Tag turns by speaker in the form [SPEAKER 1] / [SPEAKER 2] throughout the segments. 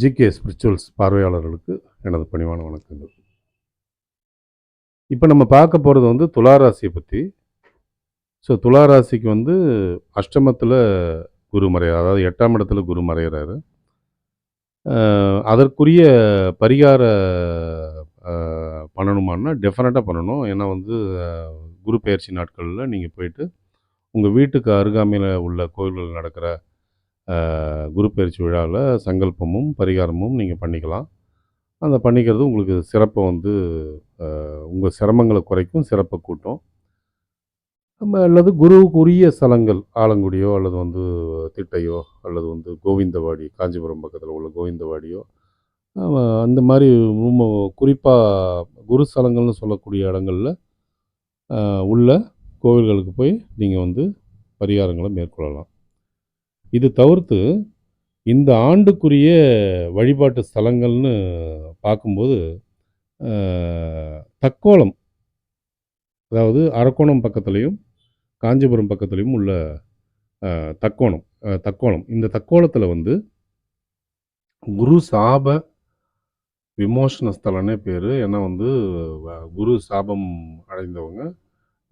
[SPEAKER 1] GK spirituals பார்வையாளர்களுக்கு எனது பணிவான வணக்கங்கள். இப்போ நம்ம பார்க்க போகிறது வந்து துளாராசியை பற்றி ஸோ துளாராசிக்கு வந்து அஷ்டமத்தில் குரு மறையார் அதாவது எட்டாம் இடத்துல குரு மறைகிறாரு அதற்குரிய பரிகார பண்ணணுமான்னா டெஃபினட்டாக பண்ணணும். ஏன்னா வந்து குரு பயிற்சி நாட்களில் நீங்கள் போயிட்டு உங்கள் வீட்டுக்கு அருகாமையில் உள்ள கோயில்கள் நடக்கிற குரு பயிற்சி விழாவில் சங்கல்பமும் பரிகாரமும் நீங்கள் பண்ணிக்கலாம். அந்த பண்ணிக்கிறது உங்களுக்கு சிறப்பை வந்து உங்கள் சிரமங்களை குறைக்கும் சிறப்பை கூட்டும். நம்ம அல்லது குருவுக்குரிய ஸ்தலங்கள் ஆலங்குடியோ அல்லது வந்து திட்டையோ அல்லது வந்து கோவிந்தவாடி காஞ்சிபுரம் பக்கத்தில் உள்ள கோவிந்தவாடியோ அந்த மாதிரி ரொம்ப குறிப்பாக குரு ஸ்தலங்கள்னு சொல்லக்கூடிய இடங்களில் உள்ள கோவில்களுக்கு போய் நீங்கள் வந்து பரிகாரங்களை மேற்கொள்ளலாம். இது தவிர்த்து இந்த ஆண்டுக்குரிய வழிபாட்டு ஸ்தலங்கள்னு பார்க்கும்போது தக்கோலம் அதாவது அரக்கோணம் பக்கத்துலேயும் காஞ்சிபுரம் பக்கத்துலேயும் உள்ள தக்கோணம் தக்கோலம். இந்த தக்கோலத்தில் வந்து குரு சாப விமோசன ஸ்தலன்னே பேர். ஏன்னா வந்து வ- குரு சாபம் அடைந்தவங்க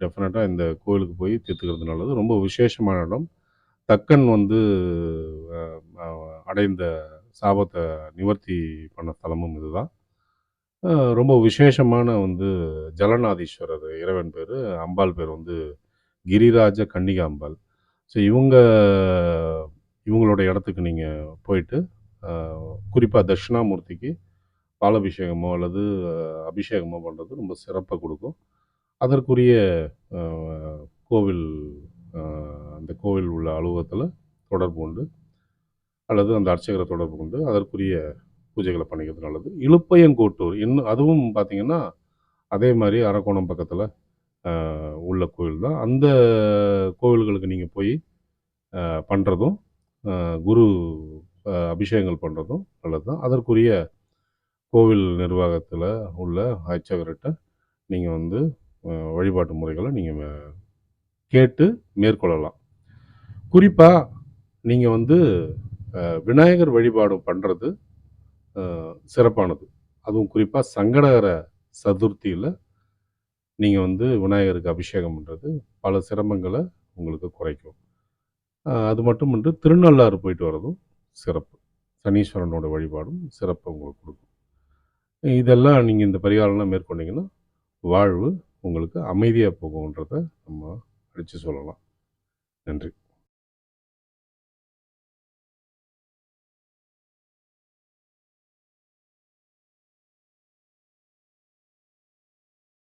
[SPEAKER 1] டெஃபினட்டாக இந்த கோயிலுக்கு போய் தீர்த்துக்கிறது நல்லது. ரொம்ப விசேஷமான இடம். தக்கன் வந்து அடைந்த சாபத்தை நிவர்த்தி பண்ண ஸ்தலமும் இதுதான். ரொம்ப விசேஷமான வந்து ஜலநாதீஸ்வரர் இறைவன் பேர் அம்பாள் பேர் வந்து கிரிராஜ கன்னிகா அம்பாள் ஸோ இவங்க இவங்களோட இடத்துக்கு நீங்கள் போயிட்டு குறிப்பாக தட்சிணாமூர்த்திக்கு பாலபிஷேகமோ அல்லது அபிஷேகமோ பண்ணுறது ரொம்ப சிறப்பாக கொடுக்கும். அதற்குரிய கோவில் அந்த கோவில் உள்ள அலுவலகத்தில் தொடர்பு கொண்டு அல்லது அந்த அர்ச்சகரை தொடர்பு கொண்டு அதற்குரிய பூஜைகளை பண்ணிக்கிறது நல்லது. இழுப்பையங்கோட்டூர் இன்னும் அதுவும் பார்த்தீங்கன்னா அதே மாதிரி அரக்கோணம் பக்கத்தில் உள்ள கோவில் தான். அந்த கோவில்களுக்கு நீங்கள் போய் பண்ணுறதும் குரு அபிஷேகங்கள் பண்ணுறதும் நல்லது தான். அதற்குரிய கோவில் நிர்வாகத்தில் உள்ள அர்ச்சகர்கிட்ட நீங்கள் வந்து வழிபாட்டு முறைகளை நீங்கள் கேட்டு மேற்கொள்ளலாம். குறிப்பாக நீங்கள் வந்து விநாயகர் வழிபாடு பண்ணுறது சிறப்பானது. அதுவும் குறிப்பாக சங்கடகர சதுர்த்தியில் நீங்கள் வந்து விநாயகருக்கு அபிஷேகம் பண்ணுறது பல சிரமங்களை உங்களுக்கு குறைக்கும். அது மட்டுமின்றி திருநள்ளாறு போயிட்டு வர்றதும் சிறப்பு. சனீஸ்வரனோட வழிபாடும் சிறப்பை உங்களுக்கு கொடுக்கும். இதெல்லாம் நீங்கள் இந்த பரிகாரம்லாம் மேற்கொண்டீங்கன்னா வாழ்வு உங்களுக்கு அமைதியாக போகுன்றதை நம்ம அடித்து சொல்லலாம். நன்றி.